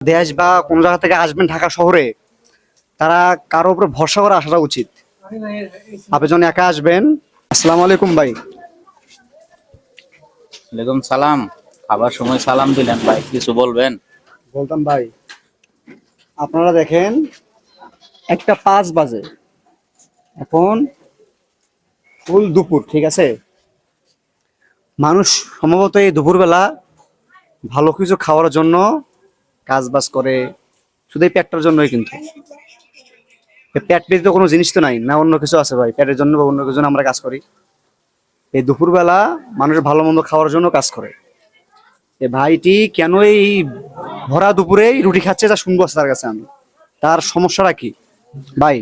দেশ বা কোনো জায়গা থেকে আসবেন ঢাকা শহরে তারা কারও উপরে ভরসা করে আসাটা উচিত। আপনি যখন একা আসবেন আসসালামু আলাইকুম ভাই। ওয়ালাইকুম সালাম। খাবার সময় সালাম দিলেন ভাই কিছু বলবেন? বলতাম ভাই আপনারা দেখেন একটা পাঁচ বাজে। এখন ফুল দুপুর ঠিক আছে? মানুষ সম্ভবত এই দুপুরবেলা ভালো কিছু খাওয়ার জন্য কাজ বাজ করে শুধু এই পেটটার জন্যই কিন্তু। এই পেট তো কোনো জিনিস তো নাই না অন্য কিছু আছে ভাই? পেটের জন্য বা অন্য কিছু আমরা কাজ করি। এই দুপুরবেলা মানুষ ভালো মন্দ খাওয়ার জন্য কাজ করে। এ ভাইটি কেন এই ভরা দুপুরেই রুটি খাচ্ছে তা শুনব তার কাছে আমি? তার সমস্যাটা কি? ভাই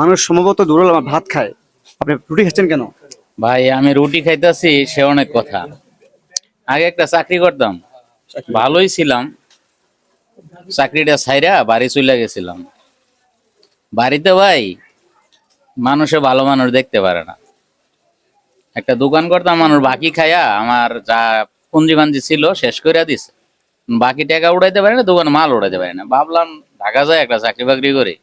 মানুষ সম্ভবত দুপুরবেলা ভাত খায়। আপনি রুটি খাচ্ছেন কেন? ভাই আমি রুটি খাইতেছি সে অনেক কথা। আগে একটা চাকরি করতাম। ভালোই ছিলাম চাকরিটা ছাইরা বাড়ি চলে গেছিলাম। বাড়িতে ভাই মানুষে ভালো মানুষ দেখতে পারে না। একটা দোকান করতাম মানুষ বাকি খাইয়া আমার যা পুঞ্জি বাঞ্জি ছিল শেষ করে দিছে। বাকি টাকা উড়াইতে পারে না দোকান মাল উড়াইতে পারে না। ভাবলাম ঢাকা যায় একটা চাকরি বাকরি করে।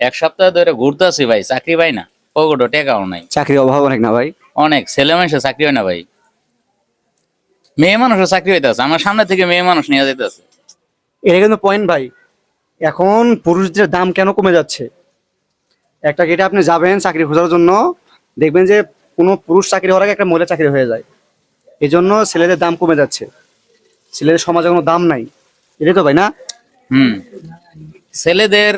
এক সপ্তাহ ধরে ঘুরতেছি ভাই চাকরি পাই না। পকেটও টাকাও নাই। চাকরির অভাব অনেক না ভাই? অনেক। ছেলে মানুষের চাকরি হয় না ভাই। মেয়ে মানুষের চাকরি হইতেছে। আমার সামনে থেকে মেয়ে মানুষ নিয়ে যাইতেছে। এটা কিন্তু পয়েন্ট ভাই। এখন পুরুষদের দাম কেন কমে যাচ্ছে? একটা গেটে আপনি যাবেন চাকরি খোঁজার জন্য দেখবেন যে কোনো পুরুষ চাকরি হওয়ার আগে একটা মহিলা চাকরি হয়ে যায়। এই জন্য ছেলেদের দাম কমে যাচ্ছে। ছেলেদের সমাজে কোনো দাম নাই। এটাই তো ভাই না? হুম। ছেলেদের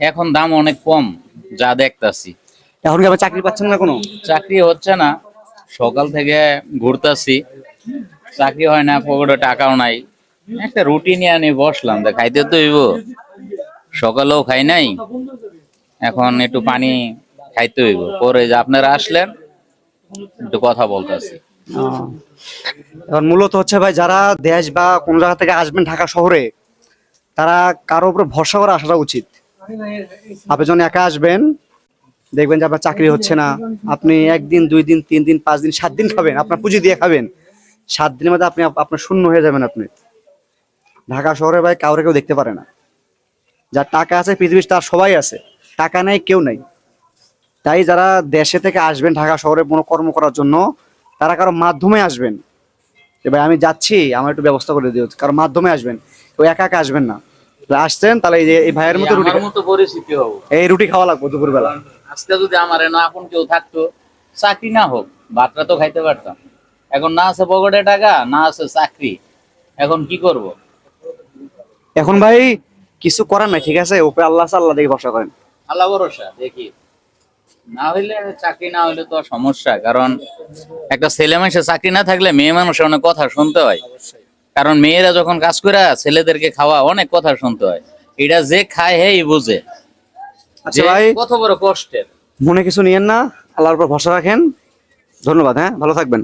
এখন দাম অনেক কম যা দেখতাছি। এখন কি আবার চাকরি পাচ্ছেন না কোনো? চাকরি হচ্ছে না। সকাল থেকে ঘুরতাছি। চাকরি হয় না পকেটে টাকাও নাই। একটা রুটি নিয়ে আনি, বসলাম। তা খাইতে তো হইব। সকালেও খাই নাই। এখন একটু পানি খাইতে হইব। পরে যে আপনারা আসলেন, একটু কথা বলতেছি। এখন মূলত হচ্ছে ভাই, যারা দেশ বা কোনো জায়গা থেকে আসবেন ঢাকা শহরে, তারা কারও উপরে ভরসা করে আসাটা উচিত। আপনি যখন একা আসবেন, দেখবেন যে আপনার চাকরি হচ্ছে না। আপনি একদিন, দুই দিন, তিন দিন, পাঁচ দিন, সাত দিন খাবেন। আপনার পুঁজি দিয়ে খাবেন। সাত দিনের মধ্যে আপনি আপনার শূন্য হয়ে যাবেন আপনি। ঢাকা শহরে ভাই কাউরে কেউ দেখতে পারে না। যার টাকা আছে পৃথিবীর তার সবাই আছে। টাকা নেই কেউ নেই। তাই যারা দেশে থেকে আসবেন ঢাকা শহরে কোনো কর্ম করার জন্য তারা কারও মাধ্যমে আসবেন। এবার আমি যাচ্ছি আমার একটু ব্যবস্থা করে দিও। কারও মাধ্যমে আসবেন কেউ একা একা আসবেন না। আসছেন তাহলে এই যে এই ভাইয়ের মতো রুটি আমার মতো পরিস্থিতি হব। এই রুটি খাওয়া লাগবে দুপুরবেলা। আজকে যদি আমার না এখন কেউ থাকতো চাকরি না হোক ভাতটা তো খাইতে পারতাম। এখন না আছে পকেটে টাকা না আছে চাকরি। এখন কি করব? এখন ভাই কিছু করার নাই ঠিক আছে? ওপরে আল্লাহ আল্লাহ দেখে ভরসা করেন। আল্লাহ ভরসা দেখি। না হইলে চাকরি না হইলে তো সমস্যা কারণ একটা ছেলে মানুষের চাকরি না থাকলে মেয়ে মানুষের অনেক কথা শুনতে হয়। কারণ মেয়েরা যখন কাজ করে ছেলেদেরকে খাওয়া অনেক কথা শুনতে হয়। এটা যে খায় হেই বুঝে। আচ্ছা ভাই কত বড় কষ্টের। মনে কিছু নিয়েন না আল্লাহর উপর ভরসা রাখেন। ধন্যবাদ হ্যাঁ? ভালো থাকবেন।